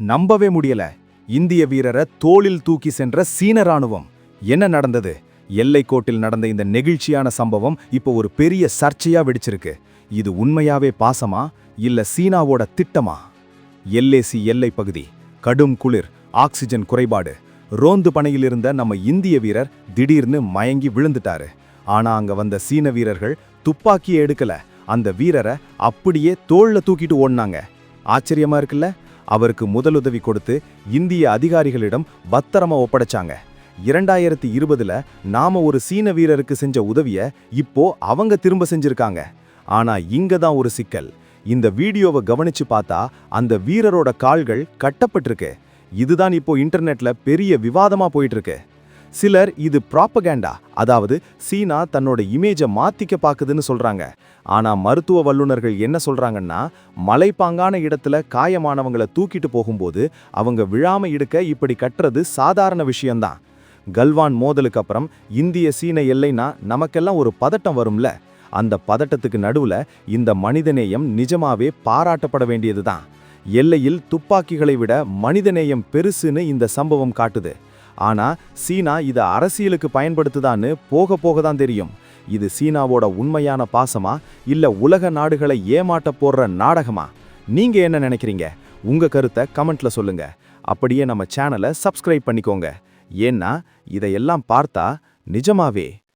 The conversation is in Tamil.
நம்பவே முடியல. இந்திய வீரரை தோளில் தூக்கி சென்ற சீன ராணுவம் என்ன நடந்தது? எல்லைக்கோட்டில் நடந்த இந்த நெகிழ்ச்சியான சம்பவம் இப்போ ஒரு பெரிய சர்ச்சையா வெடிச்சிருக்கு. இது உண்மையாவே பாசமா? இல்ல சீனாவோட திட்டமா? எல்ஏசி எல்லை பகுதி கடும் குளிர் ஆக்சிஜன் குறைபாடு ரோந்து பணையில் இருந்த நம்ம இந்திய வீரர் திடீர்னு மயங்கி விழுந்துட்டாரு. ஆனா அங்க வந்த சீன வீரர்கள் துப்பாக்கியை எடுக்கல. அந்த வீரரை அப்படியே தோள்ல தூக்கிட்டு ஓடினாங்க. ஆச்சரியமா இருக்குல்ல? அவருக்கு முதலுதவி கொடுத்து இந்திய அதிகாரிகளிடம் பத்திரமா ஒப்படைச்சாங்க. இரண்டாயிரத்தி இருபதுல நாம ஒரு சீன வீரருக்கு செஞ்ச உதவிய இப்போ அவங்க திரும்ப செஞ்சிருக்காங்க. ஆனா இங்க தான் ஒரு சிக்கல். இந்த வீடியோவை கவனிச்சு பார்த்தா அந்த வீரரோட கால்கள் கட்டப்பட்டிருக்கு. இதுதான் இப்போ இன்டர்நெட்ல பெரிய விவாதமா போயிட்டு இருக்கு. சிலர் இது ப்ராப்பகேண்டா அதாவது சீனா தன்னோட இமேஜை மாத்திக்க பாக்குதுன்னு சொல்றாங்க. ஆனா மருத்துவ வல்லுநர்கள் என்ன சொல்றாங்கன்னா மலைப்பாங்கான இடத்துல காயமானவங்களை தூக்கிட்டு போகும்போது அவங்க விழாம எடுக்க இப்படி கட்டுறது சாதாரண விஷயம்தான். கல்வான் மோதலுக்கு அப்புறம் இந்திய சீன எல்லைனா நமக்கெல்லாம் ஒரு பதட்டம் வரும்ல. அந்த பதட்டத்துக்கு நடுவுல இந்த மனிதநேயம் நிஜமாவே பாராட்டப்பட வேண்டியதுதான். எல்லையில் துப்பாக்கிகளை விட மனிதநேயம் பெருசுன்னு இந்த சம்பவம் காட்டுது. ஆனா சீனா இதை அரசியலுக்கு பயன்படுத்துதான்னு போக போக தான் தெரியும். இது சீனாவோட உண்மையான பாசமா இல்ல உலக நாடுகளை ஏமாட்ட போடுற நாடகமா? நீங்க என்ன நினைக்கிறீங்க? உங்க கருத்தை கமெண்ட்ல சொல்லுங்க. அப்படியே நம்ம சேனலை சப்ஸ்கிரைப் பண்ணிக்கோங்க. ஏன்னா இதையெல்லாம் பார்த்தா நிஜமாவே